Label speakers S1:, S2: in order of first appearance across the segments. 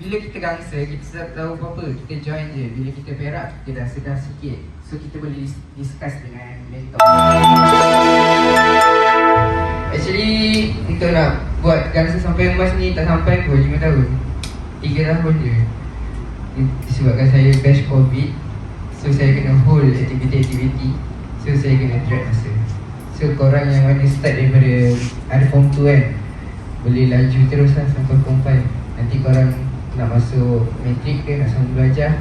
S1: bila kita gangster, kita tak tahu apa-apa, kita join je. Bila kita perak, kita dah sedar sikit. So kita boleh dis- discuss dengan mentor. Actually, untuk nak buat gangster sampai emas ni tak sampai pun 5 tahun. 3 tahun je. Disebabkan saya batch COVID, so saya kena hold aktiviti-aktiviti. So saya kena drag masa. So korang yang mana start daripada ada form 2 kan, boleh laju terus lah sampai 5. Nanti korang nak masuk matrik ke, nak sambung belajar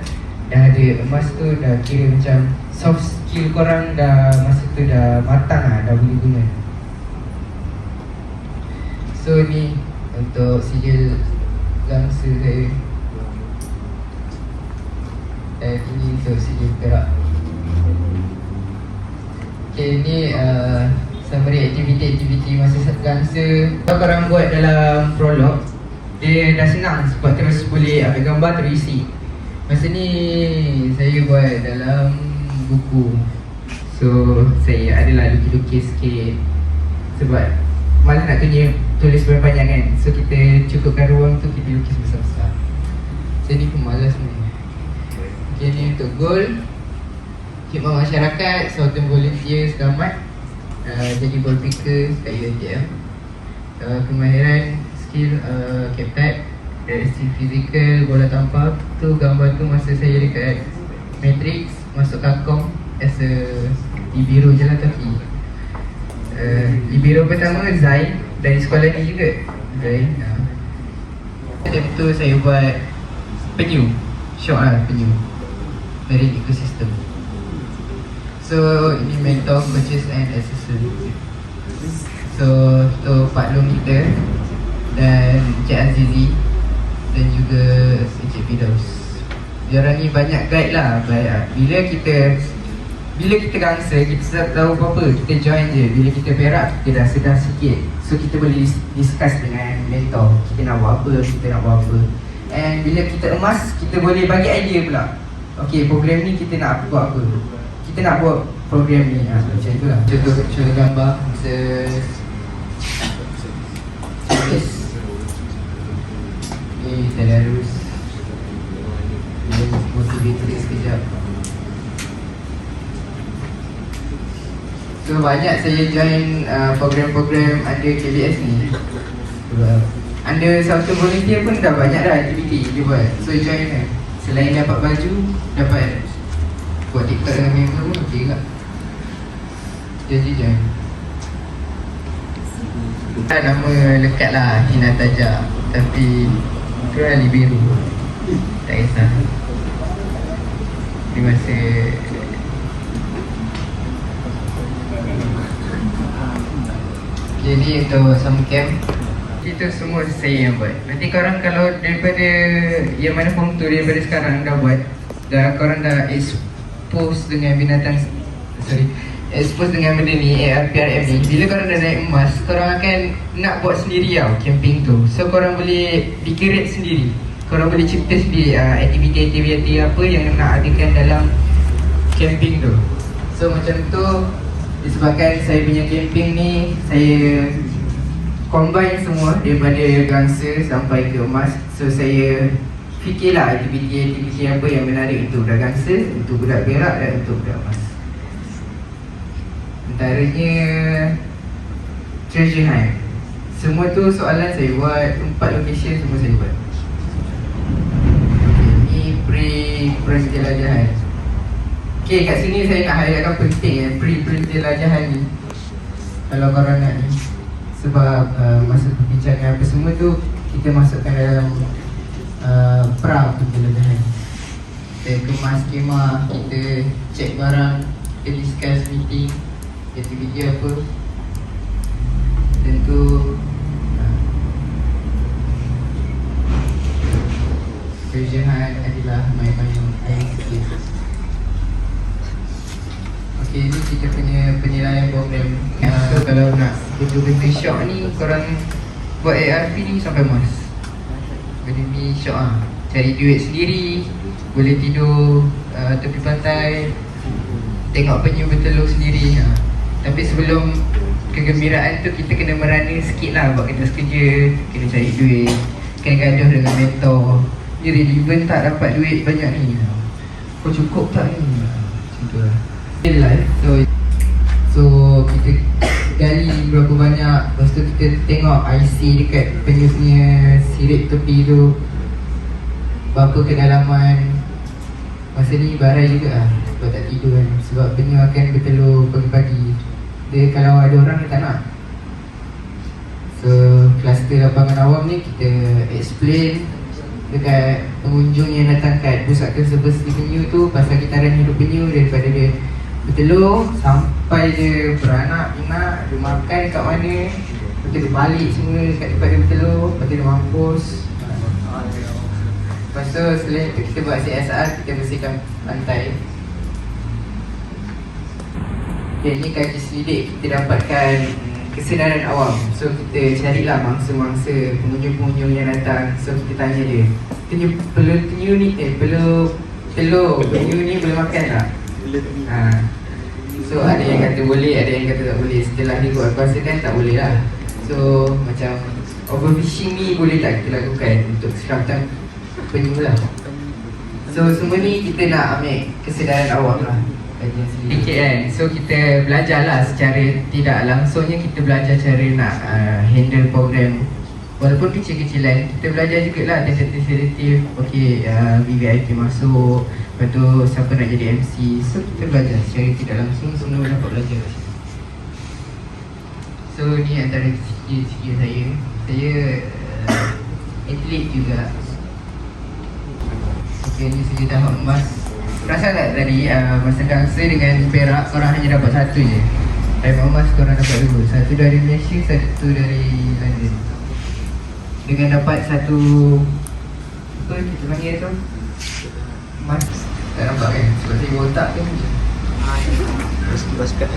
S1: Dah ada emas tu dah kira macam soft skill korang dah masa tu dah matang lah, dah boleh guna. So ni untuk sijil gangster saya. Dan ini untuk sijil perak. Okay ni uh, summary aktiviti-aktiviti masa gangster Kalau korang buat dalam prolog Dia dah senang sebab terus boleh ambil gambar terisi. Masa ni saya buat dalam buku. So saya adalah lukis-lukis sikit. Sebab malas nak tunjuk tulis panjang kan. So kita cukupkan ruang tu kita lukis besar-besar. Ni pun malas ni. Okay ni untuk goal. Khidmat masyarakat, Southern Volunteer Selamat. Uh, Jadi ball picker kat UNTM uh, Kemahiran skill uh, Captain Dari skill fizikal, bola tampar Tu gambar tu masa saya dekat Matrix Masuk Kakong As a Libero je lah tapi uh, Libero pertama Zai Dari sekolah ni juga Zai uh. Tu saya buat Penyu Shock lah penyu Marine ecosystem So ini mentor, coaches and assistant So untuk Pak Long kita Dan Encik Azizi Dan juga Encik Fidaus Diorang ni banyak guide lah guide lah. Bila kita Bila kita gangster, kita tak tahu apa-apa Kita join je. Bila kita perak, kita dah sedar sikit. So kita boleh dis- discuss dengan mentor. Kita nak buat apa, kita nak buat apa. And bila kita emas, kita boleh bagi idea pula. Okay, program ni kita nak buat apa? Kita nak buat program ni. Ha, macam tu lah. Contoh, contoh gambar masa tulis tadarus ni motivator sekejap so banyak saya join uh, program-program under KBS ni. Under Southern Volunteer pun dah banyak dah aktiviti dia buat. So join kan selain dapat baju dapat buat TikTok dengan member pun okey juga. Jadi join. Bukan nama lekat lah Hina Taja Tapi Itu lah Libiru Tak kisah. Di masa Jadi untuk summer camp Itu semua saya yang buat. Nanti korang kalau daripada Yang mana form tu daripada sekarang dah buat Dah korang dah expose dengan binatang Sorry Expose dengan benda ni ARPRM ni. Bila korang dah naik emas Korang akan nak buat sendiri tau Camping tu. So korang boleh Dikreate sendiri. Korang boleh cipta sendiri uh, Aktiviti-aktiviti apa yang nak adakan dalam Camping tu. So macam tu Disebabkan saya punya camping ni Saya Combine semua Daripada gangster sampai ke emas. So saya Fikirlah aktiviti-aktiviti apa yang menarik untuk budak gangster Untuk budak berak dan untuk budak emas Antaranya Treasure hunt. Semua tu soalan saya buat Empat location semua saya buat. Okay, Ni pre-penjelajahan Okay kat sini saya nak highlightkan penting eh Pre-penjelajahan ni. Kalau korang nak ni. Sebab uh, masa perbincangan apa semua tu Kita masukkan dalam uh, pra penjelajahan Kita kemas skema Kita cek barang Kita discuss meeting Aktiviti apa. Tentu uh, Kerjaan adalah main-main air Okay, ni kita punya penilaian program. Uh, So kalau nak betul-betul shock ni Korang buat ARP ni sampai mas Benda-benda shock lah Cari duit sendiri Boleh tidur uh, tepi pantai Tengok penyu bertelur sendiri ha. Tapi sebelum kegembiraan tu kita kena merana sikit lah Buat kerja Kena cari duit Kena gaduh dengan mentor. Dia relevant tak dapat duit banyak ni. Kau cukup tak ni? Macam tu lah. So So kita gali berapa banyak. Lepas tu kita tengok IC dekat penyu punya sirip tepi tu. Berapa kedalaman. Masa ni barai juga lah Sebab tak tidur kan. Sebab penyu akan bertelur pagi-pagi Dia kalau ada orang dia tak nak. So kluster lapangan awam ni kita explain Dekat pengunjung yang datang kat pusat konservasi penyu tu Pasal kitaran hidup penyu daripada dia bertelur Sampai dia beranak, pinak, dia makan kat mana Lepas dia balik semua kat tempat dia bertelur Lepas dia mampus. Lepas tu selain kita buat CSR, kita bersihkan pantai Ni kaji selidik kita dapatkan kesedaran awam. So kita carilah mangsa-mangsa pengunjung-pengunjung yang datang. So kita tanya dia Penyu, pelur penyu ni, eh pelur Telur penyu ni boleh makan tak? Ha. So ada yang kata boleh, ada yang kata tak boleh. Setelah buat aku rasa kan tak boleh lah. So macam overfishing ni boleh tak kita lakukan untuk seramtan penyu lah? So semua ni kita nak ambil kesedaran awam lah sedikit kan? So kita belajar lah secara tidak langsungnya kita belajar cara nak uh, handle program. Walaupun kecil-kecilan, kita belajar juga lah sensitif Okay, uh, VVIP masuk. Lepas tu siapa nak jadi MC So kita belajar secara tidak langsung. Semua dapat belajar. So ni antara skill-skill saya. Saya uh, atlet juga. Okay ni saya dah emas Perasan tak tadi uh, masa gangster dengan perak korang hanya dapat satu je? Diamond emas korang dapat dua Satu dari Malaysia, satu dari London Dengan dapat satu Apa kita panggil tu? Emas Tak nampak kan? Sebab saya otak tu.
S2: Basket.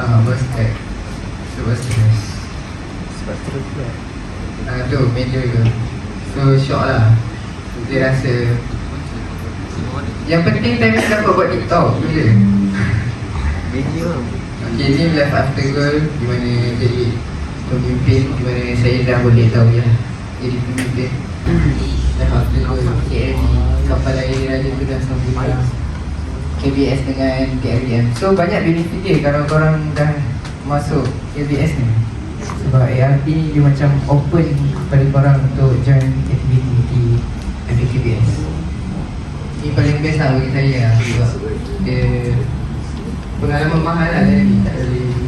S1: Ah, basket. So basket.
S2: Sebab pula
S1: Ah tu, medal tu. So shock lah. Dia rasa Yang penting time ni dapat buat TikTok je
S2: video lah
S1: Okay, ni live after goal Di mana jadi pemimpin Di mana saya dah boleh tahu ya Jadi pemimpin. Live after goal KM Kapal air raja tu dah sambut KBS dengan KRDM So banyak benefit dia kalau korang dah masuk KBS ni. Sebab ARP ni dia macam open kepada korang untuk join aktiviti under KBS Ni paling best lah bagi saya lah Sebab dia pengalaman mahal lah jadi tak boleh